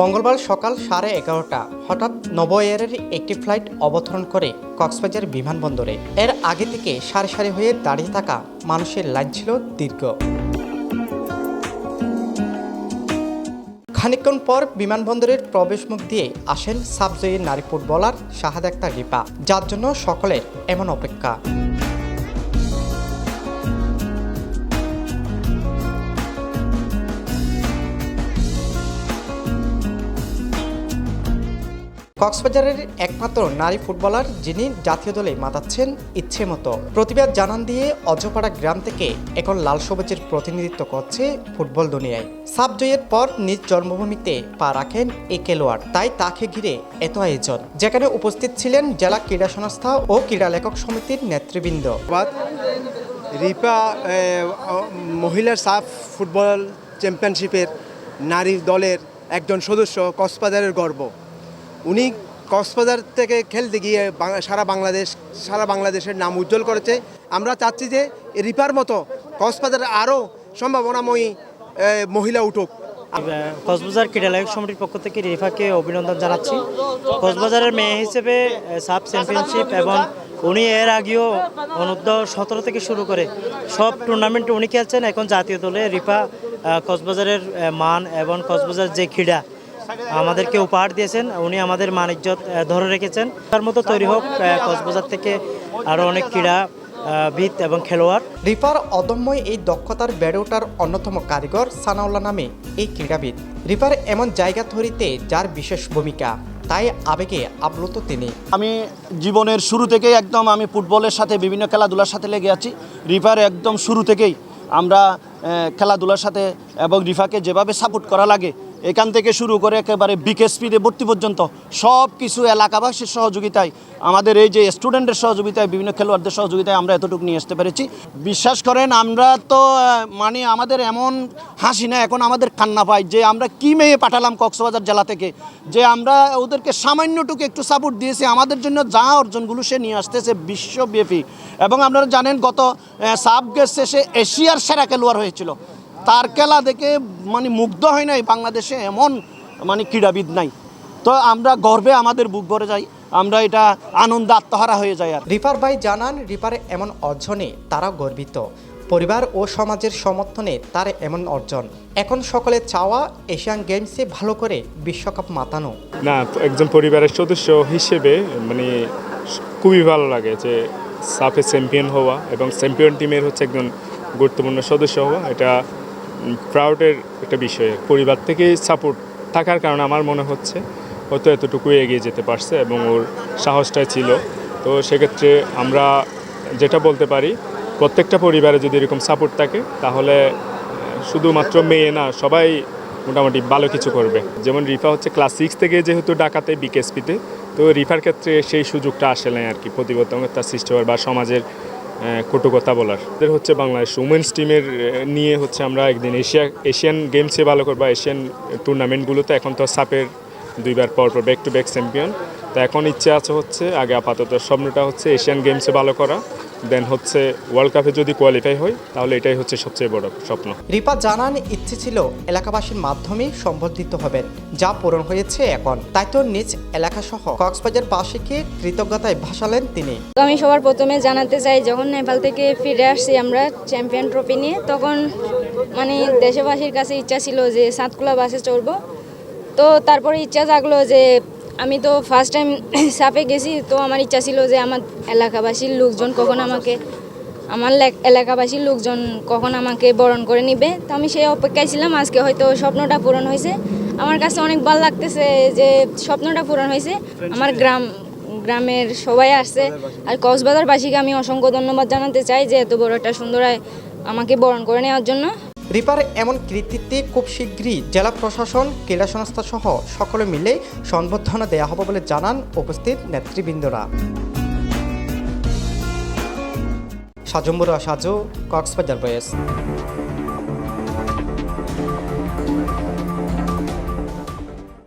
মঙ্গলবার সকাল সাড়ে এগারোটা, হঠাৎ নব এয়ারের একটি ফ্লাইট অবতরণ করে কক্সবাজার বিমানবন্দরে। এর আগে থেকে সারি সারি হয়ে দাঁড়িয়ে থাকা মানুষের লাইন ছিল দীর্ঘ। খানিকক্ষণ পর বিমানবন্দরের প্রবেশমুখ দিয়ে আসেন সাবজয়ী নারী ফুটবলার শাহাদ আক্তার রিপা, যার জন্য সকলের এমন অপেক্ষা। কক্সবাজারের একমাত্র নারী ফুটবলার যিনি জাতীয় দলে মাতাচ্ছেন ইচ্ছে মতো প্রতিবাদ জানান দিয়ে অজপাড়া গ্রাম থেকে এখন লাল সবুজের প্রতিনিধিত্ব করছে ফুটবল দুনিয়ায়। সাব জয়ের পর নিজ জন্মভূমিতে পা রাখেন এই খেলোয়াড়। তাই তাকে ঘিরে এত আয়োজন। যেখানে উপস্থিত ছিলেন জেলা ক্রীড়া সংস্থা ও ক্রীড়া লেখক সমিতির নেতৃবৃন্দ। রিপা মহিলার সাফ ফুটবল চ্যাম্পিয়নশিপের নারী দলের একজন সদস্য কক্সবাজারের গর্ব। উনি কক্সবাজার থেকে খেলতে গিয়ে সারা বাংলাদেশ সারা বাংলাদেশের নাম উজ্জ্বল করেছে। আমরা চাচ্ছি যে রিপার মতো কক্সবাজারে আরও সম্ভাবনাময়ী মহিলা উঠুক। কক্সবাজার ক্রীড়ালায়ক সমিতির পক্ষ থেকে রিফাকে অভিনন্দন জানাচ্ছি। কক্সবাজারের মেয়ে হিসেবে সাব চ্যাম্পিয়নশিপ এবং উনি এর আগেও অনূর্ধ্ব সতেরো থেকে শুরু করে সব টুর্নামেন্টে উনি খেলছেন। এখন জাতীয় দলে রিফা কক্সবাজারের মান এবং কক্সবাজার যে ক্রীড়া আমাদেরকে উপহার দিয়েছেন উনি আমাদের মান ইজ্জত ধরে রেখেছেন। তার মতো তৈরি হোক কক্সবাজার থেকে আরও অনেক ক্রীড়া বিদ এবং খেলোয়াড়। রিফার অদম্য এই দক্ষতার বেড়ে ওঠার অন্যতম কারিগর সানাউল্লাহ নামে এই ক্রীড়াবিদ। রিফার এমন জায়গা তৈরিতে যার বিশেষ ভূমিকা তাই আবেগে আপ্লুত তিনি। আমি জীবনের শুরু থেকেই একদম আমি ফুটবলের সাথে বিভিন্ন খেলাধুলার সাথে লেগে আছি। রিফার একদম শুরু থেকেই আমরা খেলাধুলার সাথে এবং রিফাকে যেভাবে সাপোর্ট করা লাগে এখান থেকে শুরু করে একেবারে বিকে স্পিডে ভর্তি পর্যন্ত সব কিছু এলাকাবাসীর সহযোগিতায়, আমাদের এই যে স্টুডেন্টের সহযোগিতায়, বিভিন্ন খেলোয়াড়দের সহযোগিতায় আমরা এতটুকু নিয়ে আসতে পেরেছি। বিশ্বাস করেন, আমরা তো মানে আমাদের এমন হাসি না, এখন আমাদের কান্না পাই যে আমরা কি মেয়ে পাঠালাম কক্সবাজার জেলা থেকে, যে আমরা ওদেরকে সামান্যটুকু একটু সাপোর্ট দিয়েছি, আমাদের জন্য যা অর্জনগুলো সে নিয়ে আসতেছে বিশ্বব্যাপী। এবং আপনারা জানেন, গত সাব শেষে এশিয়ার সেরা খেলোয়াড় হয়েছিল। তার খেলা দেখে মানে মুগ্ধ হয় নাই বাংলাদেশে এমন মানে ক্রীড়াবিদ নাই। তো আমরা গর্বে আমাদের বুক ভরে যাই আমরা এটা আনন্দ আত্মহারা হয়ে যাই আর রিফার ভাই জানান রিফার এমন অর্জনে তারা গর্বিত। পরিবার ও সমাজের সমর্থনে তার এমন অর্জন। এখন সকলে চাওয়া এশিয়ান গেমসে ভালো করে বিশ্বকাপ মাতানো। না একজন পরিবারের সদস্য হিসেবে মানে খুবই ভালো লাগে যে সাফে চ্যাম্পিয়ন হওয়া এবং চ্যাম্পিয়ন টিমের হচ্ছে একজন গুরুত্বপূর্ণ সদস্য হওয়া। এটা প্রাউডের একটা বিষয়। পরিবার থেকে সাপোর্ট থাকার কারণে আমার মনে হচ্ছে হয়তো এতটুকু এগিয়ে যেতে পারছে এবং ওর সাহসটাই ছিল। তো সেক্ষেত্রে আমরা যেটা বলতে পারি, প্রত্যেকটা পরিবারে যদি এরকম সাপোর্ট থাকে, তাহলে শুধুমাত্র মেয়ে না, সবাই মোটামুটি ভালো কিছু করবে। যেমন রিফা হচ্ছে ক্লাস সিক্স থেকে যেহেতু ডাকাতে বিকেএসপিতে তো রিফার ক্ষেত্রে সেই সুযোগটা আসে নাই আর কি। প্রতিবদ্ধতার সৃষ্টি হওয়ার বা সমাজের কটু কথা বলার। এদের হচ্ছে বাংলাদেশ উমেন্স টিমের নিয়ে হচ্ছে আমরা একদিন এশিয়া, এশিয়ান গেমসে ভালো করব, এশিয়ান টুর্নামেন্টগুলোতে এখন তো সাপের দুইবার পর পর ব্যাক টু ব্যাক চ্যাম্পিয়ন তো এখন ইচ্ছে আছে হচ্ছে, আগে আপাতত স্বপ্নটা হচ্ছে এশিয়ান গেমসে ভালো করা। দেন হচ্ছে ওয়ার্ল্ড কাপে যদি কোয়ালিফাই হয় তাহলে এটাই হচ্ছে সবচেয়ে বড় স্বপ্ন। রিপা জানান ইচ্ছে ছিল এলাকাবাসীর মাধ্যমে সম্বর্ধিত হবেন যা পূরণ হয়েছে এখন। তাই তো নিজ এলাকা সহ কক্সবাজার বাসীকে কৃতজ্ঞতায় ভাসালেন তিনি। তো আমি সবার প্রথমে জানাতে চাই যখন নেপাল থেকে ফিরে আসছি আমরা চ্যাম্পিয়ন ট্রফি নিয়ে তখন মানে দেশবাসীর কাছে ইচ্ছা ছিল যে সাতকুলা বাসে চড়বো। তো তারপরে ইচ্ছা জাগলো যে আমি তো ফার্স্ট টাইম সাপে গেছি, তো আমার ইচ্ছা ছিল যে আমার এলাকাবাসীর লোকজন কখন আমাকে, আমার এলাকাবাসীর লোকজন কখন আমাকে বরণ করে নিবে। তো আমি সেই অপেক্ষায় ছিলাম, আজকে হয়তো স্বপ্নটা পূরণ হয়েছে। আমার কাছে অনেক ভালো লাগতেছে যে স্বপ্নটা পূরণ হয়েছে। আমার গ্রাম, গ্রামের সবাই আসছে। আর কক্সবাজারবাসীকে আমি অসংখ্য ধন্যবাদ জানাতে চাই যে এত বড় একটা সুন্দর আমাকে বরণ করে নেওয়ার জন্য। রিপার এমন কৃতিত্বে খুব শীঘ্রই জেলা প্রশাসন, ক্রীড়া সংস্থা সহ সকলে মিলে সম্বর্ধনা দেওয়া হবে বলে জানান উপস্থিত নেতৃবৃন্দরা। সাজম্বরা সাজু, কক্সবাজার বয়েস